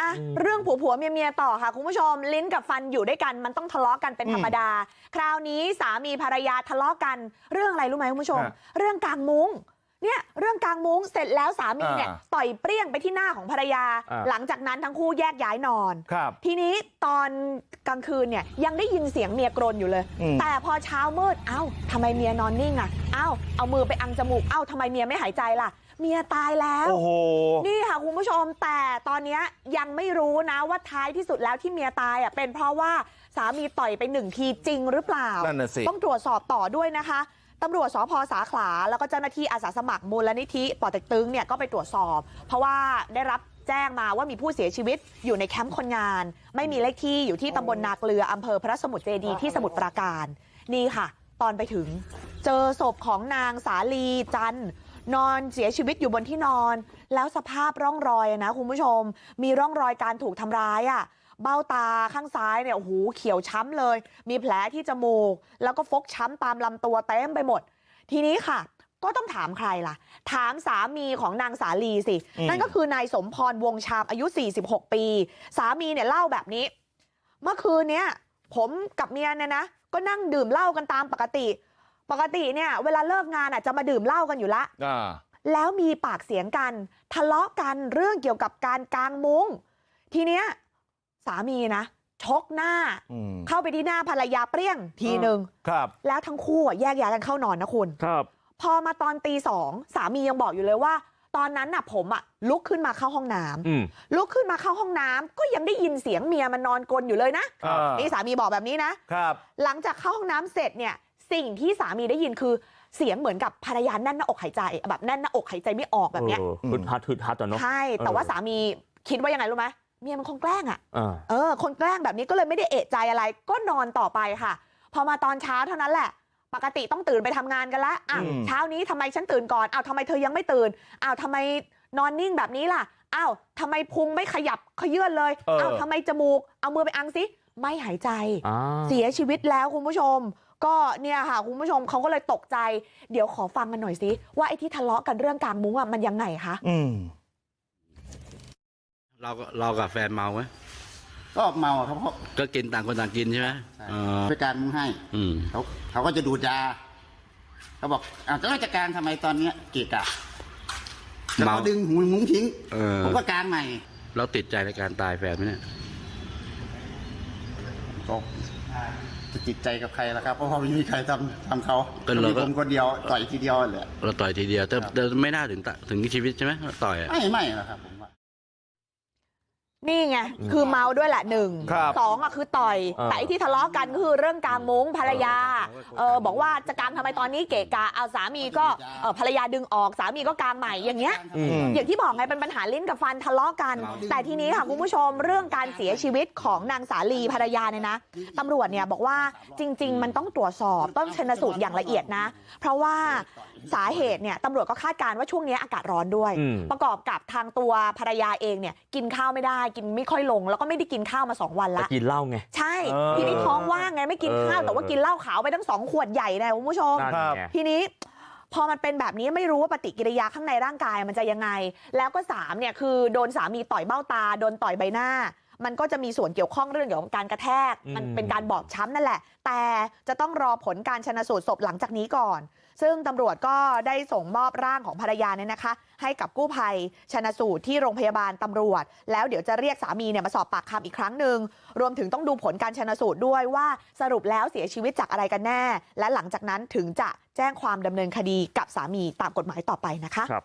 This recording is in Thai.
อะเรื่องผัวผัวเมียเมียต่อค่ะคุณผู้ชมลิ้นกับฟันอยู่ด้วยกันมันต้องทะเลาะกันเป็นธรรมดา คราวนี้สามีภรรยาทะเลาะกันเรื่องอะไรรู้ไหมคุณผู้ชมฮะเรื่องกลางมุ้งเนี่ยเรื่องกลางมุ้งเสร็จแล้วสามีเนี่ยอ่าต่อยเปรี้ยงไปที่หน้าของภรรยาอ่าหลังจากนั้นทั้งคู่แยกย้ายนอนครับทีนี้ตอนกลางคืนเนี่ยยังได้ยินเสียงเมียกรนอยู่เลยอืมแต่พอเช้ามืดเอ้าทำไมเมียนอนนิ่งอะเอ้าเอามือไปอังจมูกเอ้าทำไมเมียไม่หายใจล่ะ เมียตายแล้วโอ้โหนี่ค่ะคุณผู้ชมแต่ตอนเนี้ยยังไม่รู้นะว่าท้ายที่สุดแล้วที่เมียตายอะเป็นเพราะว่าสามีต่อยไปหนึ่งทีจริงหรือเปล่านั่นน่ะสิต้องตรวจสอบต่อด้วยนะคะตำรวจสพสาขลาแล้วก็เจ้าหน้าที่อาสาสมัครมูลนิธิป่อเต็กตึงเนี่ยก็ไปตรวจสอบ เพราะว่าได้รับแจ้งมาว่ามีผู้เสียชีวิตอยู่ในแคมป์คนงาน ไม่มีเลขที่อยู่ที่ตำบลนาเกลืออำเภอพระสมุทรเจดีย์ที่สมุทรปราการ นี่ค่ะ ตอนไปถึง เจอศพของนางสาลีจันทร์ นอนเสียชีวิตอยู่บนที่นอนแล้วสภาพร่องรอยอะนะคุณผู้ชมมีร่องรอยการถูกทำร้ายอะเบ้าตาข้างซ้ายเนี่ยโอ้โหเขียวช้ำเลยมีแผลที่จมูกแล้วก็ฟกช้ำตามลำตัวเต็มไปหมดทีนี้ค่ะก็ต้องถามใครล่ะถามสามีของนางสาลีสิอืมนั่นก็คือนายสมพรวงชามอายุ46ปีสามีเนี่ยเล่าแบบนี้เมื่อคืนเนี้ยผมกับเมียเนี่ยนะก็นั่งดื่มเหล้ากันตามปกติ ปกติเนี่ยเวลาเลิกงานอะจะมาดื่มเหล้ากันอยู่ละอ่าแล้วมีปากเสียงกันทะเลาะกันเรื่องเกี่ยวกับการกางมุ้งทีเนี้ยสามีนะชกหน้าอืมเข้าไปที่หน้าภรรยาเปรี้ยงทีหนึ่งครับแล้วทั้งคู่อะแยกย้ายกันเข้านอนนะคุณครับพอมาตอนตีสองสามียังบอกอยู่เลยว่า ตอนนั้นน่ะผมอะลุกขึ้นมาเข้าห้องน้ำอืมลุกขึ้นมาเข้าห้องน้ำก็ยังได้ยินเสียงเมียมันนอนกรนอยู่เลยนะอ่านี่สามีบอกแบบนี้นะครับหลังจากเข้าห้องน้ำเสร็จเนี่ย สิ่งที่สามีได้ยินคือเสียงเหมือนกับภรรยาแน่นหน้าอกหายใจแบบแน่นหน้าอกหายใจไม่ออกแบบเนี้ยเออฮึดฮัดฮึดฮัดอะเนาะใช่แต่เออว่าสามีคิดว่ายังไงรู้ไหมเมียมันคงแกล้งอะอ่าเออคนแกล้งแบบนี้ก็เลยไม่ได้เอะใจอะไรก็นอนต่อไปค่ะ พอมาตอนเช้าเท่านั้นแหละ ปกติต้องตื่นไปทำงานกันละอะอืมเช้านี้ทำไมฉันตื่นก่อนอ้าวทำไมเธอยังไม่ตื่นอ้าวทำไมนอนนิ่งแบบนี้ล่ะอ้าวทำไมพุงไม่ขยับขยื่นเลยเอออ้าวทำไมจมูกเอามือไปอังสิไม่หายใจอ่าเสียชีวิตแล้วคุณผู้ชม ก็เนี่ยค่ะคุณผู้ชมเขาก็เลยตกใจเดี๋ยวขอฟังกันหน่อยสิว่าไอ้ที่ทะเลาะกันเรื่องกลางมุ้งอะมันยังไงคะอืมเราก็เรากับแฟนเมาไหมก็เมาครับเพราะก็กินต่างคนต่างกินใช่ไหมอ๋อไปการมึงให้อืมเขาเขาก็จะดูดยาเขาบอกอ้าวจะราชการทำไมตอนเนี้ยเกะกะแล้วเมาเขาดึงหูมุ้งทิ้งเออผมก็กางใหม่เราติดใจในการตายแฟนไหมเนี่ยก็ จะจิตใจกับใครล่ะครับ เพราะว่าไม่มีใครทำทำเขาก็เรามีก็ผมคนเดียวต่อยทีเดียวแหละ เราต่อยทีเดียวแต่แต่ไม่น่าถึงตะถึงชีวิตใช่ไหมต่อยอะ ไม่ไม่หรอกครับผมว่า นี่ไงคือเมาด้วยแหละหนึ่งครับสองอะคือต่อยอ่าแต่ไอ้ที่ทะเลาะกันก็คือเรื่องกลางมุ้งภรรยาเออบอกว่าจะกางทำไมตอนนี้เกะกะเอาสามีก็เออภรรยาดึงออกสามีก็กางใหม่อย่างเงี้ยอืมอย่างที่บอกไงเป็นปัญหาลิ้นกับฟันทะเลาะกัน แต่ทีนี้ค่ะคุณผู้ชมเรื่องการเสียชีวิตของนางสาลีภรรยาเนี่ยนะตำรวจเนี่ยบอกว่าจริง ๆ มันต้องตรวจสอบต้องชนสูตรอย่างละเอียดนะ เพราะว่าสาเหตุเนี่ยตำรวจก็คาดการณ์ว่าช่วงนี้อากาศร้อนด้วยอืมประกอบกับทางตัวภรรยาเองเนี่ยกินข้าวไม่ได้กินไม่ค่อยลงแล้วก็ไม่ได้กินข้าวมาสองวันแต่ละกินเหล้าไงใช่เออทีนี้ท้องว่างไงไม่กินข้าวเออแต่ว่ากินเหล้าขาวไปทั้งสองขวดใหญ่นะคุณผู้ชมนั่นครับไงทีนี้พอมันเป็นแบบนี้ไม่รู้ว่าปฏิกิริยาข้างในร่างกายมันจะยังไงแล้วก็สามเนี่ยคือโดนสามีต่อยเบ้าตาโดนต่อยใบหน้า มันก็จะมีส่วนเกี่ยวข้องเรื่องเกี่ยวกับการกระแทกมันเป็นการบอบช้ำนั่นแหละแต่จะต้องรอผลการชนะสูตรศพหลังจากนี้ก่อน ซึ่งตำรวจก็ได้ส่งมอบร่างของภรรยาเนี่ยนะคะให้กับกู้ภัยชนะสูตรที่โรงพยาบาลตำรวจ แล้วเดี๋ยวจะเรียกสามีเนี่ยมาสอบปากคำอีกครั้งหนึ่งรวมถึงต้องดูผลการชนะสูตรด้วยว่าสรุปแล้วเสียชีวิตจากอะไรกันแน่ และหลังจากนั้นถึงจะแจ้งความดำเนินคดีกับสามีตามกฎหมายต่อไปนะคะครับ